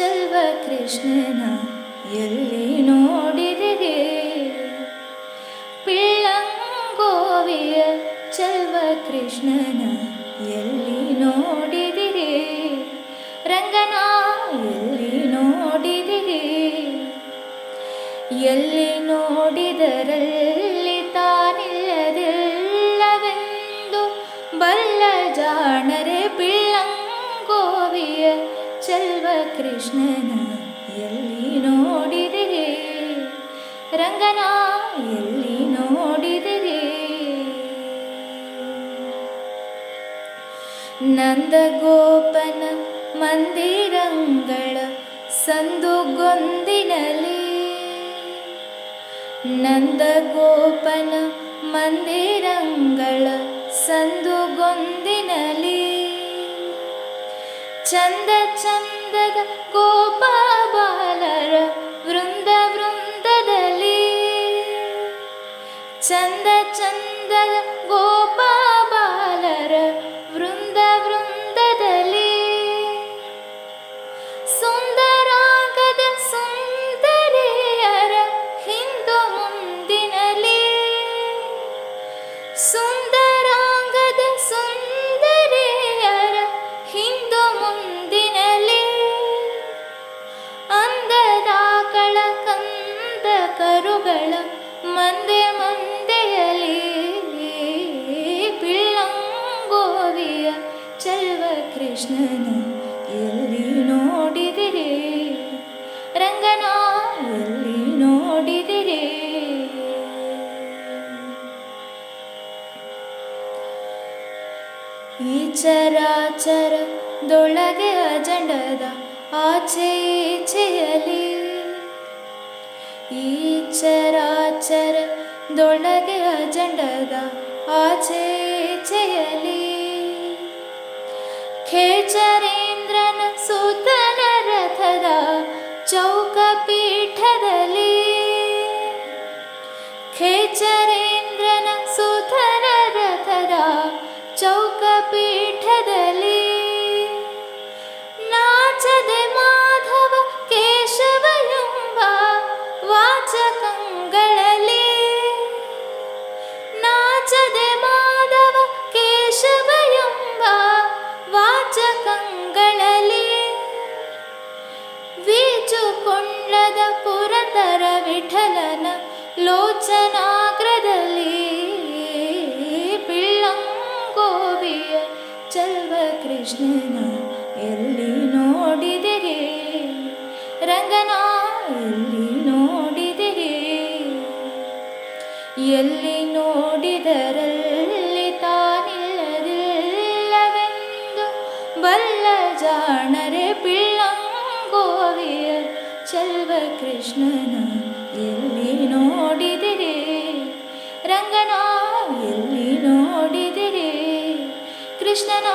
ಚೆಲ್ವ ಕೃಷ್ಣನ ಎಲ್ಲಿ ನೋಡಿದಿರಿ? ಪಿಳ್ಳಂಗೋವಿಯ ಚೆಲ್ವ ಕೃಷ್ಣನ ಎಲ್ಲಿ ನೋಡಿದಿರಿ? ರಂಗನ ಎಲ್ಲಿ ನೋಡಿದಿರಿ? ಎಲ್ಲಿ ನೋಡಿದರಲ್ಲಿ ತಾನಿಲ್ಲದಿಲ್ಲವೆಂದು ಬಲ್ಲ ಜಾಣರೆ ಚೆಲ್ವ ಕೃಷ್ಣನ ಎಲ್ಲಿ ನೋಡಿದಿರಿ? ರಂಗನ ಎಲ್ಲಿ ನೋಡಿದಿರಿ? ನಂದಗೋಪನ ಮಂದಿರಂಗಳ ಸಂದುಗೊಂದಿನಲಿ. ನಂದಗೋಪನ ಮಂದಿರಂಗಳ ಸಂದುಗೊಂದಿನಲಿ. ಚಂದ ಚಂದದ ಗೋಪಾಲರ ವೃಂದ ವೃಂದದಲ್ಲಿ ಚಂದ ಚಂದದ ಗೋಪಾಲರ ಕಂದ ಕರುಗಳ ಮಂದೆ ಮಂದೆಯಲಿ ಪಿಳ್ಳಂಗೋವಿಯ ಚೆಲ್ವ ಕೃಷ್ಣನ ಎಲ್ಲಿ ನೋಡಿದಿರಿ ರಂಗನ ಎಲ್ಲಿ ನೋಡಿದಿರಿ ಈ ಚರಾಚರದೊಳಗೆ ಅಜಂಡದ ಆಚೆ ಈಚೆಯಲಿ ಈ ಚರಾಚರದೊಳಗೆ ಅಜಂಡದ ಆಚೆ ಈಚೆಯಲಿ ಖೇಚರೇಂದ್ರನ ಸುತನ ರಥದ ಚೌಕ ಪೀಠದಲ್ಲಿ ಖೇಚರೇಂದ್ರನ ಸುತನ ವೀಚುಕೊಂಡದ ಪುರತರ ವಿಠಲನ ಲೋಚನಾಗ್ರದಲ್ಲಿ ಪಿಳ್ಳಂಗೋವಿಯ ಚಲ್ವ ಕೃಷ್ಣನ ಎಲ್ಲಿ ನೋಡಿದಿರಿ? ರಂಗನ, ಎಲ್ಲಿ ನೋಡಿದಿರಿ? ಎಲ್ಲಿ ನೋಡಿದರಲ್ಲಿ ತಾನಿಲ್ಲದಿಲ್ಲವೆಂದು ಬಲ್ಲ ಜಾಣರೆ ಪಿಳ್ಳಂಗೋವಿಯ ಚಲ್ವ ಕೃಷ್ಣನ ಎಲ್ಲಿ ನೋಡಿದಿರಿ ರಂಗನ ಎಲ್ಲಿ ನೋಡಿದಿರಿ ಕೃಷ್ಣನ